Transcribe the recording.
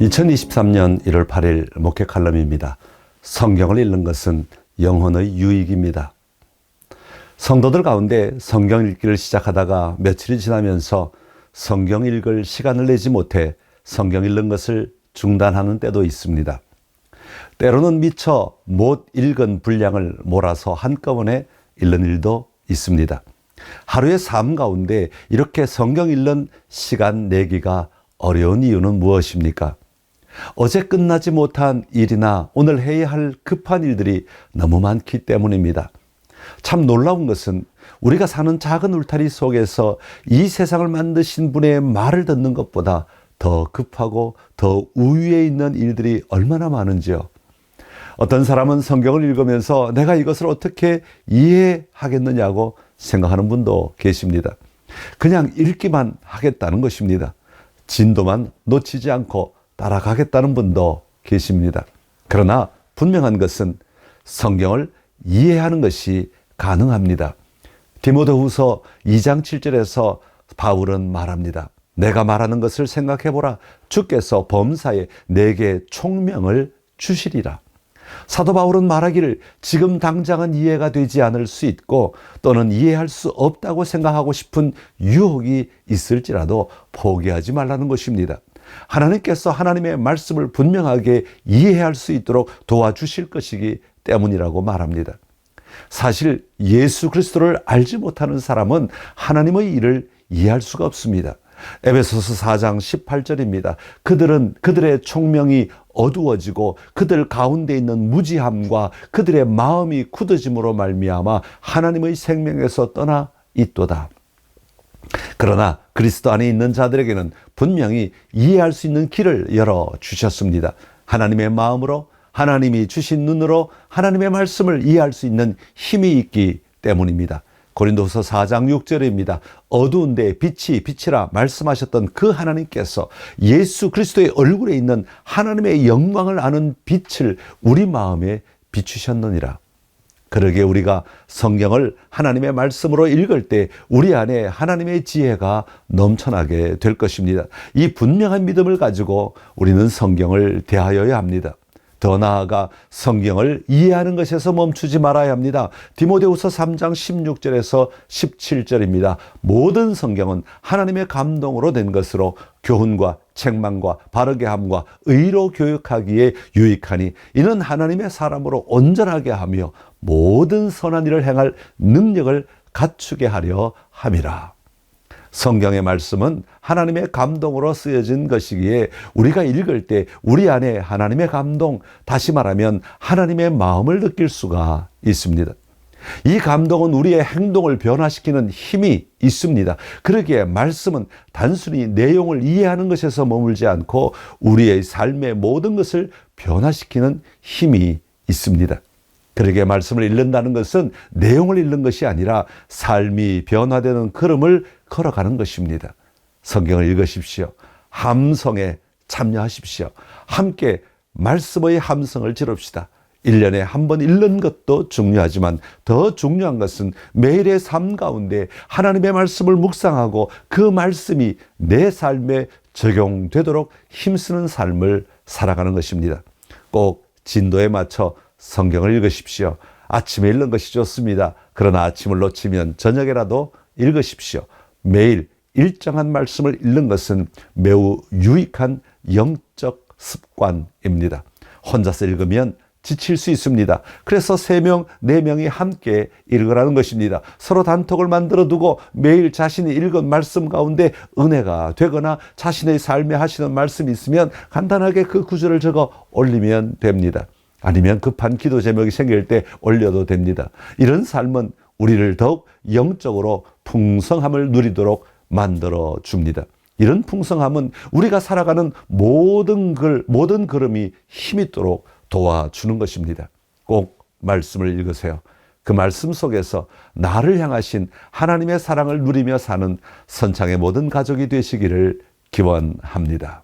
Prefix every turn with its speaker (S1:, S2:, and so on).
S1: 2023년 1월 8일 목회 칼럼입니다. 성경을 읽는 것은 영혼의 유익입니다. 성도들 가운데 성경 읽기를 시작하다가 며칠이 지나면서 성경 읽을 시간을 내지 못해 성경 읽는 것을 중단하는 때도 있습니다. 때로는 미처 못 읽은 분량을 몰아서 한꺼번에 읽는 일도 있습니다. 하루의 삶 가운데 이렇게 성경 읽는 시간 내기가 어려운 이유는 무엇입니까? 어제 끝나지 못한 일이나 오늘 해야 할 급한 일들이 너무 많기 때문입니다. 참 놀라운 것은 우리가 사는 작은 울타리 속에서 이 세상을 만드신 분의 말을 듣는 것보다 더 급하고 더 우위에 있는 일들이 얼마나 많은지요. 어떤 사람은 성경을 읽으면서 내가 이것을 어떻게 이해하겠느냐고 생각하는 분도 계십니다. 그냥 읽기만 하겠다는 것입니다. 진도만 놓치지 않고 따라가겠다는 분도 계십니다. 그러나 분명한 것은 성경을 이해하는 것이 가능합니다. 디모데후서 2장 7절에서 바울은 말합니다. 내가 말하는 것을 생각해 보라. 주께서 범사에 내게 총명을 주시리라. 사도 바울은 말하기를 지금 당장은 이해가 되지 않을 수 있고 또는 이해할 수 없다고 생각하고 싶은 유혹이 있을지라도 포기하지 말라는 것입니다. 하나님께서 하나님의 말씀을 분명하게 이해할 수 있도록 도와주실 것이기 때문이라고 말합니다. 사실 예수 그리스도를 알지 못하는 사람은 하나님의 일을 이해할 수가 없습니다. 에베소서 4장 18절입니다. 그들은 그들의 총명이 어두워지고 그들 가운데 있는 무지함과 그들의 마음이 굳어짐으로 말미암아 하나님의 생명에서 떠나 있도다. 그러나 그리스도 안에 있는 자들에게는 분명히 이해할 수 있는 길을 열어 주셨습니다. 하나님의 마음으로 하나님이 주신 눈으로 하나님의 말씀을 이해할 수 있는 힘이 있기 때문입니다. 고린도서 4장 6절입니다. 어두운 데 빛이 빛이라 말씀하셨던 그 하나님께서 예수 그리스도의 얼굴에 있는 하나님의 영광을 아는 빛을 우리 마음에 비추셨느니라. 그러게 우리가 성경을 하나님의 말씀으로 읽을 때 우리 안에 하나님의 지혜가 넘쳐나게 될 것입니다. 이 분명한 믿음을 가지고 우리는 성경을 대하여야 합니다. 더 나아가 성경을 이해하는 것에서 멈추지 말아야 합니다. 디모데후서 3장 16절에서 17절입니다. 모든 성경은 하나님의 감동으로 된 것으로 교훈과 책망과 바르게 함과 의로 교육하기에 유익하니 이는 하나님의 사람으로 온전하게 하며 모든 선한 일을 행할 능력을 갖추게 하려 함이라. 성경의 말씀은 하나님의 감동으로 쓰여진 것이기에 우리가 읽을 때 우리 안에 하나님의 감동, 다시 말하면 하나님의 마음을 느낄 수가 있습니다. 이 감동은 우리의 행동을 변화시키는 힘이 있습니다. 그러기에 말씀은 단순히 내용을 이해하는 것에서 머물지 않고 우리의 삶의 모든 것을 변화시키는 힘이 있습니다. 그러게 말씀을 읽는다는 것은 내용을 읽는 것이 아니라 삶이 변화되는 걸음을 걸어가는 것입니다. 성경을 읽으십시오. 함성에 참여하십시오. 함께 말씀의 함성을 지릅시다. 1년에 한 번 읽는 것도 중요하지만 더 중요한 것은 매일의 삶 가운데 하나님의 말씀을 묵상하고 그 말씀이 내 삶에 적용되도록 힘쓰는 삶을 살아가는 것입니다. 꼭 진도에 맞춰 성경을 읽으십시오. 아침에 읽는 것이 좋습니다. 그러나 아침을 놓치면 저녁에라도 읽으십시오. 매일 일정한 말씀을 읽는 것은 매우 유익한 영적 습관입니다. 혼자서 읽으면 지칠 수 있습니다. 그래서 세 명, 네 명이 함께 읽으라는 것입니다. 서로 단톡을 만들어 두고 매일 자신이 읽은 말씀 가운데 은혜가 되거나 자신의 삶에 하시는 말씀이 있으면 간단하게 그 구절을 적어 올리면 됩니다. 아니면 급한 기도 제목이 생길 때 올려도 됩니다. 이런 삶은 우리를 더욱 영적으로 풍성함을 누리도록 만들어 줍니다. 이런 풍성함은 우리가 살아가는 모든 글, 모든 걸음이 힘있도록 도와주는 것입니다. 꼭 말씀을 읽으세요. 그 말씀 속에서 나를 향하신 하나님의 사랑을 누리며 사는 선창의 모든 가족이 되시기를 기원합니다.